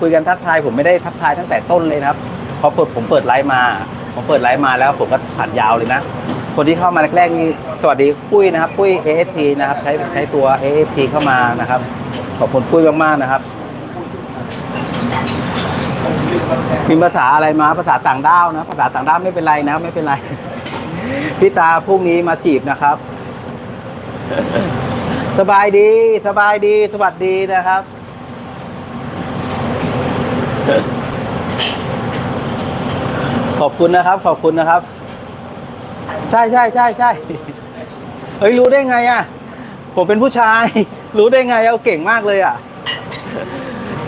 คุยกันทักทายผมไม่ได้ทักทายตั้งแต่ต้นเลยนะครับพอเปิดผมเปิดไลฟ์มา ผมเปิดไลฟ์มาแล้วผมก็ผ่านยาวเลยนะ คนที่เข้ามาแรกๆนี่สวัสดีปุ้ยนะครับปุ้ย AFP นะครับใช้ใช้ตัว AFP เข้ามานะครับ ขอบคุณปุ้ยมากๆนะครับพิมพ์ภาษาอะไรมาภาษาต่างด้าวนะ ภาษาต่างด้าวไม่เป็นไรนะไม่เป็นไรพี่ตาพรุ่งนี้มาจีบนะครับ สบายดีสบายดีสวัสดีนะครับ ขอบคุณนะครับ ขอบคุณนะครับ ใช่ใช่ใช่ใช่เฮ้ยรู้ได้ไงอะ ผมเป็นผู้ชาย รู้ได้ไงเอาเก่งมากเลยอะ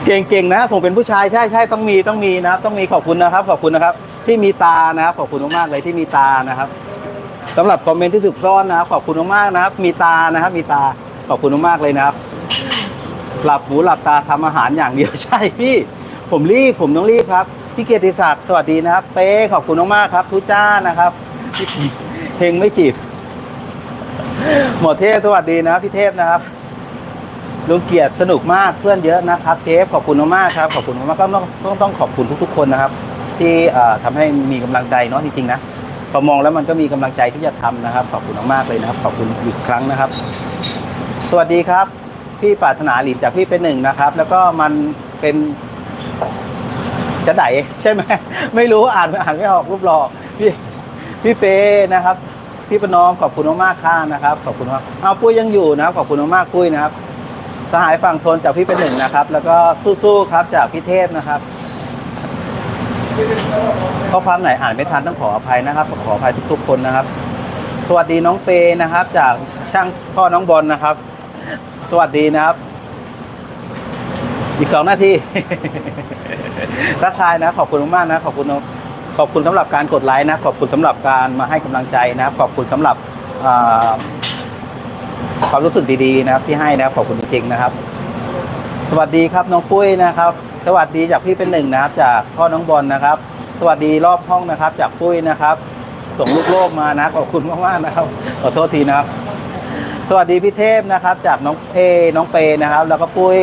เก่งเก่งนะผมเป็นผู้ชายใช่ใช่ต้องมีต้องมีนะครับ ต้องมีขอบคุณนะครับ ขอบคุณนะครับ ที่มีตานะครับ ขอบคุณมากๆเลยที่มีตานะครับสำหรับคอมเมนต์ที่ถูกซ่อนนะครับ ขอบคุณมากๆนะครับ มีตานะครับ มีตาขอบคุณมากๆเลยนะครับ หลับหูหลับตาทำอาหารอย่างเดียวใช่พี่ ผมรีบผมต้องรีบครับพี่เกียรติศักดิ์สวัสดีนะครับเป้ขอบคุณมากๆครับทุจ้านะครับเฮงไม่จีบหมอเทพสวัสดีนะครับพี่เทพนะครับลุงเกียรติสนุกมากเพื่อนเยอะนะครับเทพขอบคุณมากๆครับขอบคุณมากๆก็ต้องต้องต้องขอบคุณทุก ๆ คนนะครับ ที่เอ่อทำให้มีกำลังใจเนาะจริงๆนะพอมองแล้วมันก็มีกำลังใจที่จะทำนะครับ ขอบคุณมากๆเลยนะครับ ขอบคุณอีกครั้งนะครับ สวัสดีครับ พี่ปรารถนาหลินจากพี่เป็นหนึ่งนะครับ แล้วก็มันเป็น จะไหนใช่ไหมไม่รู้อ่านอ่านไม่ออกรูปหล่อพี่พี่เปนะครับ พี่ประนอมขอบคุณมากๆค่ะนะครับ ขอบคุณมากเอาปุ้ยยังอยู่นะครับ ขอบคุณมากๆปุ้ยนะครับสหายฝั่งทนจากพี่เป็นหนึ่งนะครับ แล้วก็สู้ๆครับจากพี่เทพนะครับข้อความไหนอ่านไม่ทันต้องขออภัยนะครับ ขออภัยทุกๆคนนะครับ สวัสดีน้องเปนะครับ จากช่างพ่อน้องบอลนะครับ สวัสดีนะครับ อีกสองนาที ทักทายนะ ขอบคุณมากนะ ขอบคุณขอบคุณสำหรับการกดไลค์นะ ขอบคุณสำหรับการมาให้กำลังใจนะ ขอบคุณสำหรับความรู้สึกดีๆนะครับที่ให้นะขอบคุณจริงๆนะครับ สวัสดีครับน้องปุ้ยนะครับ สวัสดีจากพี่เป็นหนึ่งนะครับ จากพ่อน้องบอลนะครับ สวัสดีรอบห้องนะครับ จากปุ้ยนะครับ ส่งลูกโลกมานะขอบคุณมากๆนะครับขอโทษทีนะครับ สวัสดีพี่เทพนะครับ จากน้องเอน้องเปนะครับ แล้วก็ปุ้ย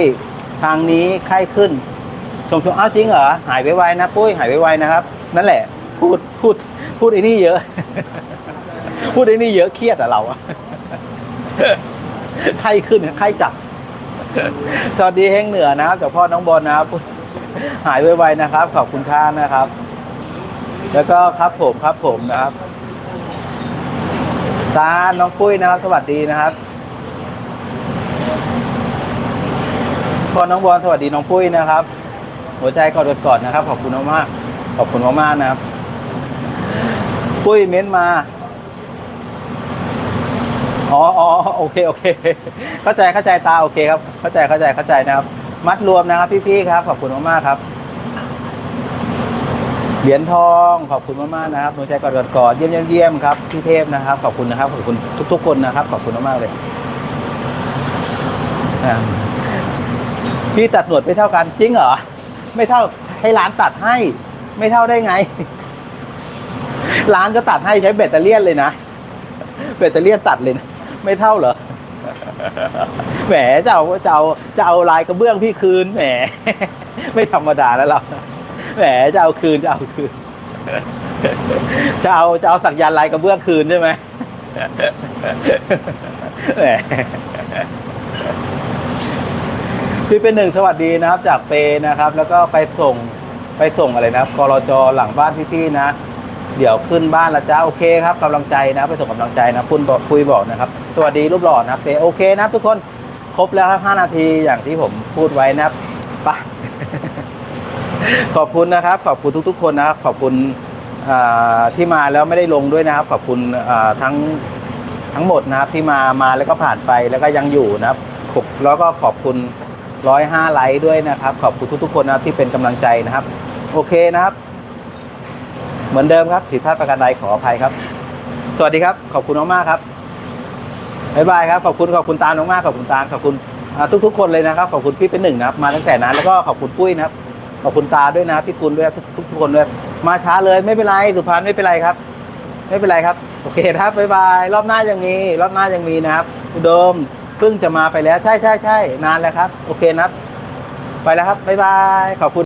ทางนี้ไข้ขึ้นชมชมอ้าวจริงเหรอหายไวๆนะปุ้ยหายไวๆนะครับ นั่นแหละ พูดพูด พูดไอ้นี่เยอะ พูดไอ้นี่เยอะเครียดอะเราอะไข้ขึ้นไข้จับสวัสดีเฮงเหนือนะครับจากพ่อน้องบอลนะครับหายไวๆนะครับ ขอบคุณค่านนะครับ แล้วก็ครับผมครับผมนะครับตาน้องปุ้ยนะครับ สวัสดีนะครับ พ่อน้องบอลสวัสดีน้องปุ้ยนะครับ หัวใจกอดกอดนะครับ ขอบคุณมากๆขอบคุณมากๆนะครับ ปุ้ยเม้นมาอ๋ออ๋อโอเคโอเค เข้าใจเข้าใจตาโอเคครับ เข้าใจเข้าใจเข้าใจนะครับ มัดรวมนะครับ พี่ๆครับ ขอบคุณมากๆครับ เหรียญทองขอบคุณมากๆนะครับหัวใจกอดกอดกอดเยี่ยมเยี่ยมเยี่ยมครับพี่เทพนะครับ ขอบคุณนะครับ ขอบคุณทุกๆคนนะครับ ขอบคุณมากๆเลยอ่า พี่ตัดหนวดไม่เท่ากันจริงเหรอ ไม่เท่าให้ร้านตัดให้ ไม่เท่าได้ไง ร้านก็ตัดให้ใช้แบตเตอเรี่ยนเลยนะแบตเตอเรี่ยนตัดเลยนะไม่เท่าเหรอแหมจะเอาจะเอาจะเอาลายกระเบื้องพี่คืนแหมไม่ธรรมดาแล้วเราแหมจะเอาคืนจะเอาคืนจะเอาจะเอาสักยันลายกระเบื้องคืนใช่ไหมแหม พี่เป็นหนึ่งสวัสดีนะครับ จากเปนะครับ แล้วก็ไปส่งไปส่งอะไรนะกรจหลังบ้านพี่ๆนะ เดี๋ยวขึ้นบ้านละจ้าโอเคครับกำลังใจนะ ไปส่งกำลังใจนะคุณบอกคุยบอกนะครับ สวัสดีรูปหล่อนะครับเปโอเคนะทุกคนครบแล้วครับ5นาทีอย่างที่ผมพูดไว้นะครับไปขอบคุณนะครับ ขอบคุณทุก ๆ คนนะครับ ขอบคุณที่มาแล้วไม่ได้ลงด้วยนะครับ ขอบคุณทั้งทั้งหมดนะครับที่มามาแล้วก็ผ่านไปแล้วก็ยังอยู่นะครับแล้วก็ขอบคุณ ร้อยห้าไลค์ด้วยนะครับ ขอบคุณทุกๆคนนะครับที่เป็นกำลังใจนะครับ โอเคนะครับ เหมือนเดิมครับผิดพลาดประการใดขออภัยครับ สวัสดีครับ ขอบคุณมากๆครับบ๊ายบายครับ ขอบคุณขอบคุณตาลมากๆขอบคุณตาลขอบคุณทุกๆคนเลยนะครับ ขอบคุณพี่เป็นหนึ่งนะครับมาตั้งแต่นั้นแล้วก็ขอบคุณปุ้ยนะครับขอบคุณตาด้วยนะพี่กุลด้วยทุกทุกคนด้วยมาช้าเลยไม่เป็นไรสุพรรณไม่เป็นไรครับ ไม่เป็นไรครับ โอเคครับบ๊ายบาย รอบหน้ายังมี รอบหน้ายังมีนะครับอุดม เพิ่งจะมาไปแล้วใช่ใช่ใช่นานแล้วครับ โอเคนับไปแล้วครับ บ๊ายบาย ขอบคุณ